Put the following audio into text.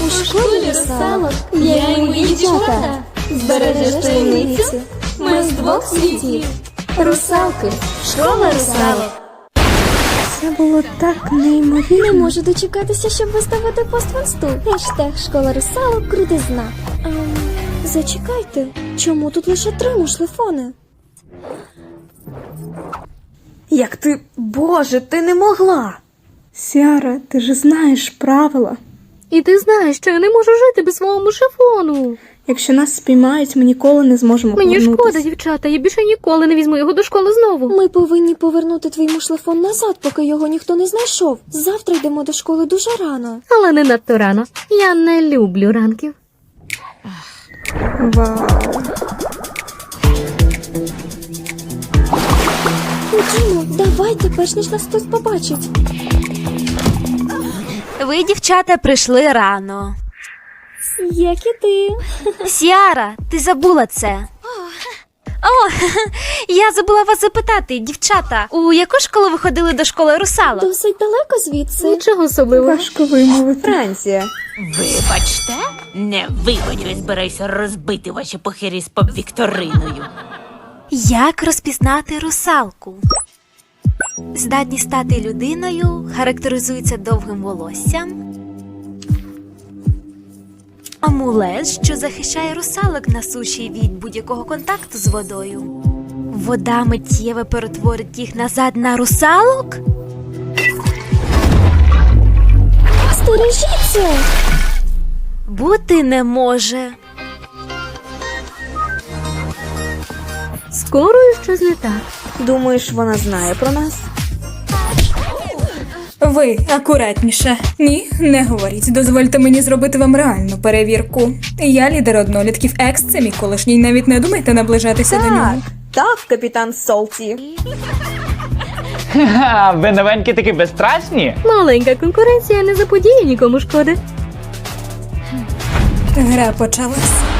У школі русалок я і мої дівчата. Збережеш таємницю. Ми з двох світів. Русалки. Школа русалок. Це було так неймовірно. Не можу дочекатися, щоб виставити пост в інсту. Хештег школа русалок крутизна. Зачекайте, чому тут лише три мушлефони? Як ти, Боже, ти не могла. Сяра, ти ж знаєш правила. І ти знаєш, що я не можу жити без свого мушафону. Якщо нас спіймають, ми ніколи не зможемо Мені повернутися. шкода, дівчата, я більше ніколи не візьму його до школи знову. Ми повинні повернути твій мушлефон назад, поки його ніхто не знайшов. Завтра йдемо до школи дуже рано. Але не надто рано. Я не люблю ранків. Вау. Ходімо, давайте, перш ніж нас хтось побачить. Ви, дівчата, прийшли рано. Як і ти. Сіара, ти забула це. О, я забула вас запитати, дівчата, у яку школу ви ходили до школи русалок? Досить далеко звідси. Нічого особливого. Важко вимовити. Франція. Вибачте, не вибачте, збираюся розбити ваші похирі з поп-вікториною. Як розпізнати русалку? Здатність стати людиною характеризується довгим волоссям. Амулет, що захищає русалок на суші від будь-якого контакту з водою. Вода миттєво перетворить їх назад на русалок? Стережіться! Бути не може. Скоро щось не так. Думаєш, вона знає про нас? Ви акуратніше. Ні, не говоріть. Дозвольте мені зробити вам реальну перевірку. Я лідер однолітків екс, це мій колишній. Навіть не думайте наближатися до нього. так, капітан Солті. Ха, ви новенькі такі безстрашні? Маленька конкуренція не заподіє нікому шкоди. Гра почалась.